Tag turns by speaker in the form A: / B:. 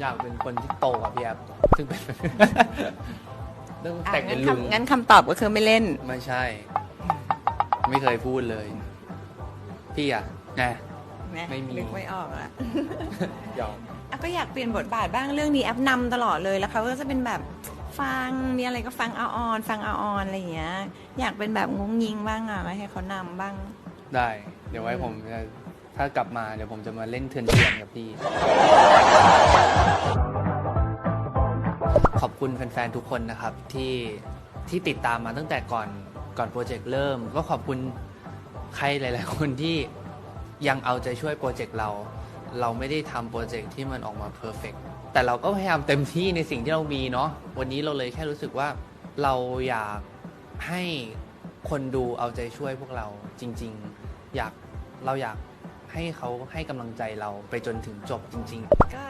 A: อยากเป็นคนที่โตกว่าพี่แอฟซึ่งเป็น เรื่อง
B: อะ
A: แต่งเป็
B: งั้
A: น
B: น
A: ลุง
B: คำงั้นคำตอบก็คือไม่เล่น
A: ไม่ใช่ ไม่เคยพูดเลย พี่อะนะ
B: นะ
A: ไม่มี
B: นึกไม่ออกละ
A: ยอม
B: อะก็อยากเปลี่ยนบทบาทบ้างเรื่องนี้แอปนำตลอดเลยแล้วเขาก็จะเป็นแบบฟังมีอะไรก็ฟังเอาออน ฟังเอาออนอะไรอย่างเงี้ย อยากเป็นแบบงงยิงบ้างอะไม่ให้เขานำบ้าง
A: ได้ เดี๋ยวไว้ผมจะถ้ากลับมาเดี๋ยวผมจะมาเล่นเทือนเทียนกับพี่ ขอบคุณแฟนๆทุกคนนะครับที่ที่ติดตามมาตั้งแต่ก่อนก่อนโปรเจกต์เริ่ม ก็ขอบคุณใครหลายๆ คนที่ยังเอาใจช่วยโปรเจกต์เรา เราไม่ได้ทำโปรเจกต์ที่มันออกมาเพอร์เฟกแต่เราก็พยายามเต็มที่ในสิ่งที่เรามีเนาะวันนี้เราเลยแค่รู้สึกว่าเราอยากให้คนดูเอาใจช่วยพวกเราจริง ๆ อยากเราอยากให้เขาให้กำลังใจเราไปจนถึงจบจริง ๆ
B: ก็